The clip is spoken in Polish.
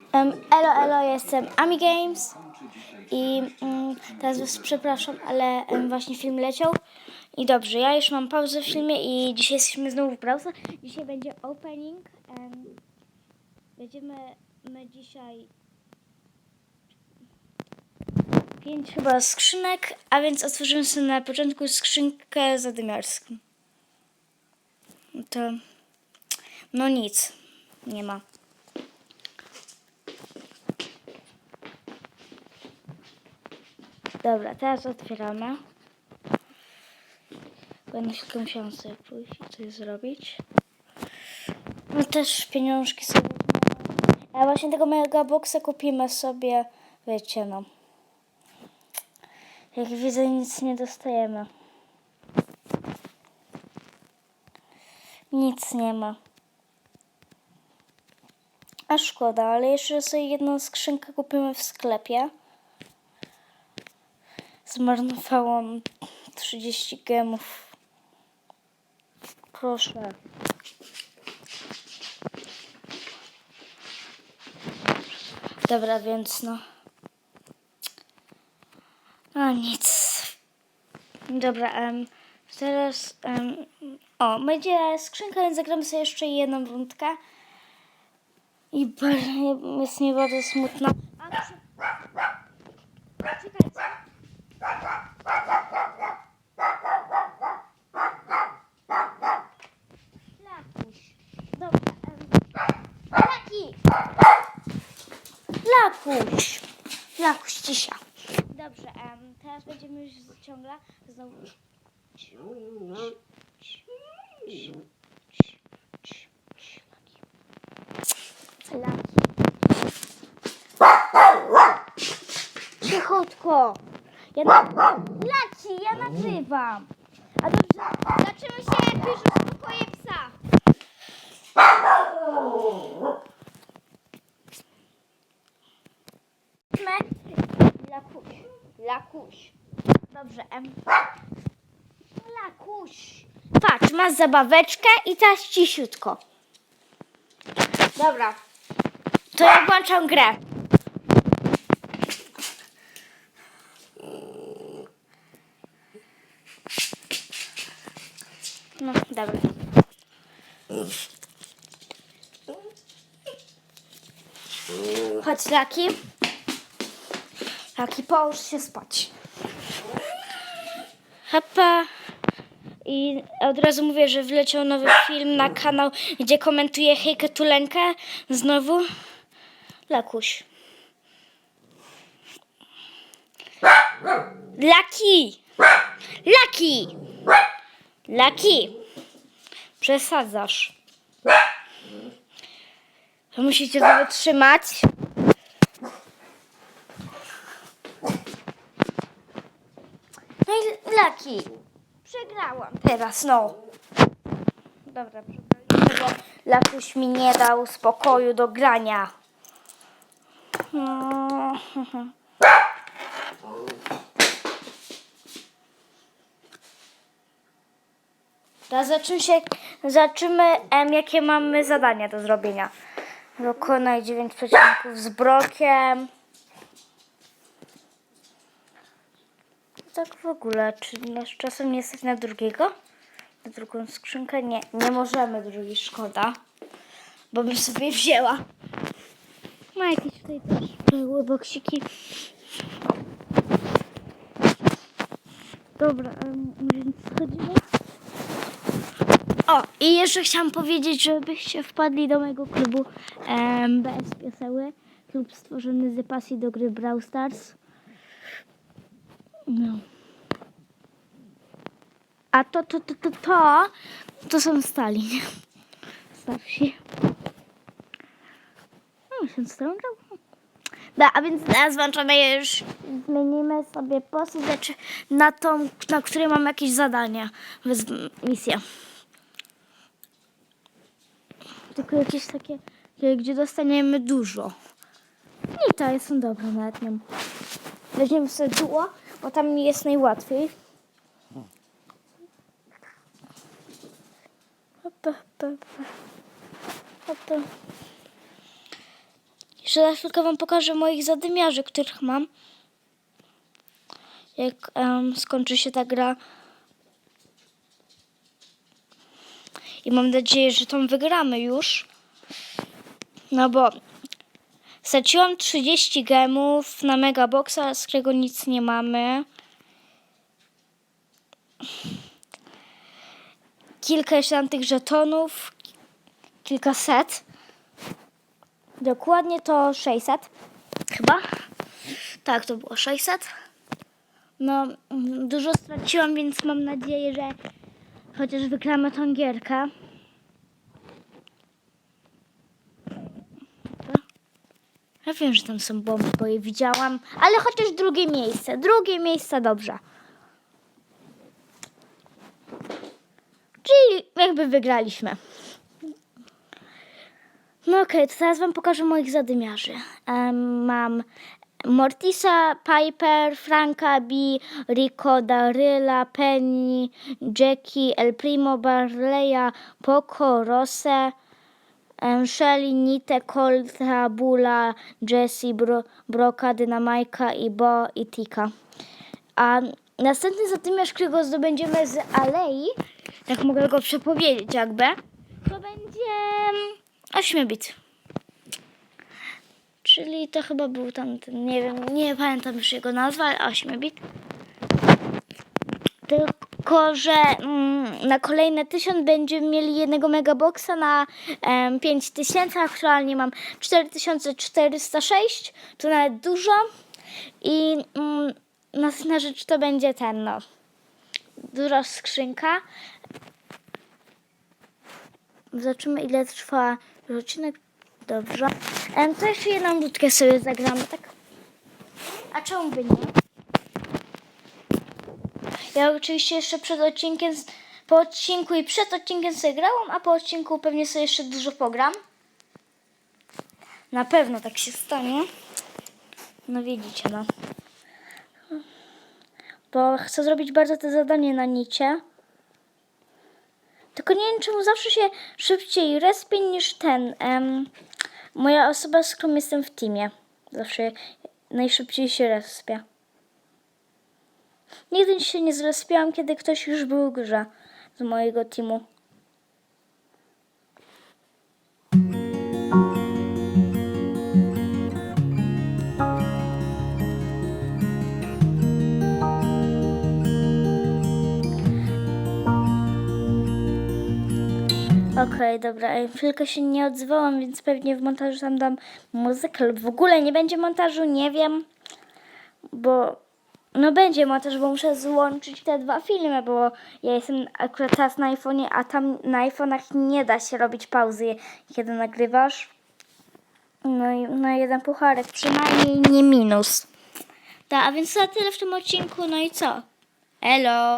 Um, elo, elo, jestem Ami Games i mm, teraz was przepraszam, ale właśnie film leciał i dobrze, ja już mam pauzę w filmie i dzisiaj jesteśmy znowu w browser. Dzisiaj będzie opening. em, będziemy my dzisiaj pięć chyba skrzynek, a więc otworzymy sobie na początku skrzynkę zadymiarską. To no nic, nie ma. Dobra, teraz otwieramy. Będę tylko musiałam sobie pójść i coś zrobić. No też pieniążki sobie. A właśnie tego mega boxa kupimy sobie, wiecie no. Jak widzę nic nie dostajemy. Nic nie ma. A szkoda, ale jeszcze sobie jedną skrzynkę kupimy w sklepie. Zmarnowałam 30 gemów. Proszę. Dobra, więc no. No nic. Dobra, teraz. o, będzie skrzynka, więc zagramy sobie jeszcze jedną rundkę. I bardzo, jest mi bardzo smutno. A, przy... Czekajcie. Lakuś. Dobra. em, Laki! Lakuś! Lakuś, cisza. Dobrze, em, teraz będziemy już ciągle znowu... Laki. Ja na... Laki, ja nagrywam. A dobrze, zobaczymy się jak już uspokoję psa. Lakuś. Lakuś. Dobrze, em. Lakuś. Patrz, masz zabaweczkę i teraz cisiutko. Dobra. To ja włączam grę. No, dobra. Chodź, Laki. Laki, połóż się spać. Hapa. I od razu mówię, że wleciał nowy film na kanał, gdzie komentuję Hejkę Tulenkę. Znowu. Lakuś. Laki! Laki! Laki! Przesadzasz. Musicie to wytrzymać. No i Laki. Przegrałam teraz, no. Dobra, przegraliśmy, bo Lakuś mi nie dał spokoju do grania. No. Teraz się, zaczymy, em, jakie mamy zadania do zrobienia. Dokonaj 9 przecinków z brokiem. Tak w ogóle, czy nasz czasem nie stać na drugiego? Na drugą skrzynkę? Nie, nie możemy drugiej, szkoda. Bo bym sobie wzięła. Ma jakieś tutaj też perły, boksiki. Dobra, więc schodzimy. O, i jeszcze chciałam powiedzieć, żebyście wpadli do mojego klubu em, BS Pioseły. Klub stworzony z pasji do gry Brawl Stars. No. A to, to, to, to, to, to są stali. nie? Starsi. No, się strączał. Da, a więc teraz włączamy już, zmienimy sobie znaczy na tą, na której mam jakieś zadania, misja. Tylko jakieś takie, gdzie dostaniemy dużo. I to są dobre nawet nie Weźmiemy sobie duo, bo tam jest najłatwiej. Jeszcze za chwilkę wam pokażę moich zadymiarzy, których mam. Jak em, skończy się ta gra. I mam nadzieję, że tą wygramy już. No bo straciłam 30 gemów na Megaboxa, z którego nic nie mamy. Kilka jeszcze tych żetonów. Kilkaset. Dokładnie to 600. Chyba. Tak, to było 600. No, dużo straciłam, więc mam nadzieję, że chociaż wygramy tą gierkę. Ja wiem, że tam są bomby, bo je widziałam, ale chociaż drugie miejsce. Drugie miejsce dobrze. Czyli jakby wygraliśmy. No okej, to teraz wam pokażę moich zadymiarzy. Em, mam Mortisa, Piper, Franka, B, Rico, Daryla, Penny, Jackie, El Primo, Barleya, Poco, Rosę, em, Shelly, Nite, Colta, Bula, Jessie, Bro, Broka, Dynamajka i Bo i Tika. A następny zadymiarz, którego zdobędziemy z Alei, tak mogę go przepowiedzieć jakby, to będzie ośmiobit. Czyli to chyba był tam nie wiem, nie pamiętam już jego nazwy, ale ośmiobit. Tylko, że mm, na kolejne tysiąc będziemy mieli jednego megaboxa na em, 5000, aktualnie mam 4406, to nawet dużo. I mm, następna rzecz to będzie ten, no, duża skrzynka. Zobaczymy, ile trwa odcinek. Dobrze. Em, to jeszcze jedną ludkę sobie zagramy, tak? A czemu by nie? Ja oczywiście jeszcze przed odcinkiem, po odcinku i przed odcinkiem sobie grałam, a po odcinku pewnie sobie jeszcze dużo pogram. Na pewno tak się stanie. No widzicie, no. Bo chcę zrobić bardzo to zadanie na nicie. Tylko nie wiem, czemu zawsze się szybciej respię niż ten. moja osoba, z którą jestem w teamie. Zawsze najszybciej się respia. Nigdy się nie zrespiałam, kiedy ktoś już był grze z mojego teamu. Okej, dobra, ej, chwilkę się nie odzwałam, więc pewnie w montażu tam dam muzykę lub w ogóle nie będzie montażu, nie wiem, bo no będzie montaż, bo muszę złączyć te dwa filmy, bo ja jestem akurat teraz na iPhone'ie, a tam na iPhone'ach nie da się robić pauzy, kiedy nagrywasz. No i na jeden pucharek, przynajmniej nie minus. Tak, a więc na tyle w tym odcinku, no i co? Elo!